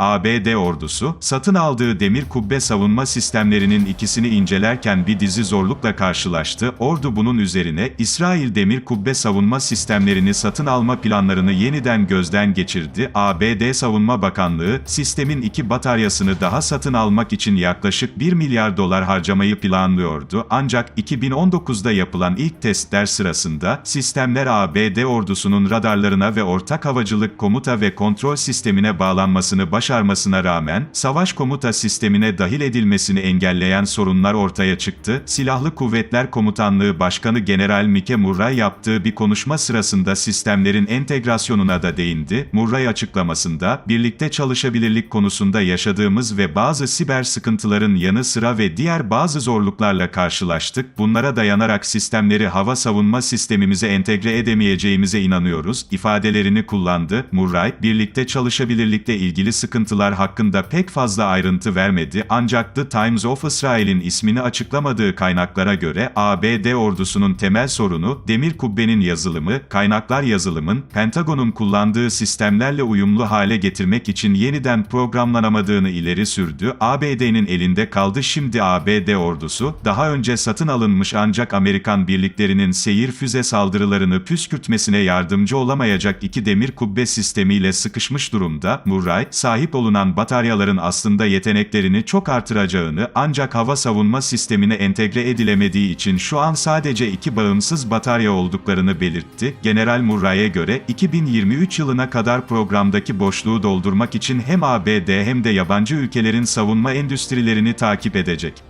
ABD ordusu, satın aldığı demir kubbe savunma sistemlerinin ikisini incelerken bir dizi zorlukla karşılaştı. Ordu bunun üzerine, İsrail demir kubbe savunma sistemlerini satın alma planlarını yeniden gözden geçirdi. ABD Savunma Bakanlığı, sistemin iki bataryasını daha satın almak için yaklaşık 1 milyar dolar harcamayı planlıyordu. Ancak 2019'da yapılan ilk testler sırasında, sistemler ABD ordusunun radarlarına ve ortak havacılık komuta ve kontrol sistemine bağlanmasını başarmasına rağmen, savaş komuta sistemine dahil edilmesini engelleyen sorunlar ortaya çıktı. Silahlı Kuvvetler Komutanlığı Başkanı General Mike Murray yaptığı bir konuşma sırasında sistemlerin entegrasyonuna da değindi. Murray açıklamasında, birlikte çalışabilirlik konusunda yaşadığımız ve bazı siber sıkıntıların yanı sıra ve diğer bazı zorluklarla karşılaştık. Bunlara dayanarak sistemleri hava savunma sistemimize entegre edemeyeceğimize inanıyoruz, ifadelerini kullandı. Murray, birlikte çalışabilirlikle ilgili sıkıntılar hakkında pek fazla ayrıntı vermedi ancak The Times of Israel'in ismini açıklamadığı kaynaklara göre ABD ordusunun temel sorunu, demir kubbenin yazılımı, kaynaklar yazılımın, Pentagon'un kullandığı sistemlerle uyumlu hale getirmek için yeniden programlanamadığını ileri sürdü. ABD'nin elinde kaldı şimdi ABD ordusu, daha önce satın alınmış ancak Amerikan birliklerinin seyir füze saldırılarını püskürtmesine yardımcı olamayacak iki demir kubbe sistemiyle sıkışmış durumda. Murray, sahip olunan bataryaların aslında yeteneklerini çok artıracağını ancak hava savunma sistemine entegre edilemediği için şu an sadece iki bağımsız batarya olduklarını belirtti. General Murray'e göre 2023 yılına kadar programdaki boşluğu doldurmak için hem ABD hem de yabancı ülkelerin savunma endüstrilerini takip edecek.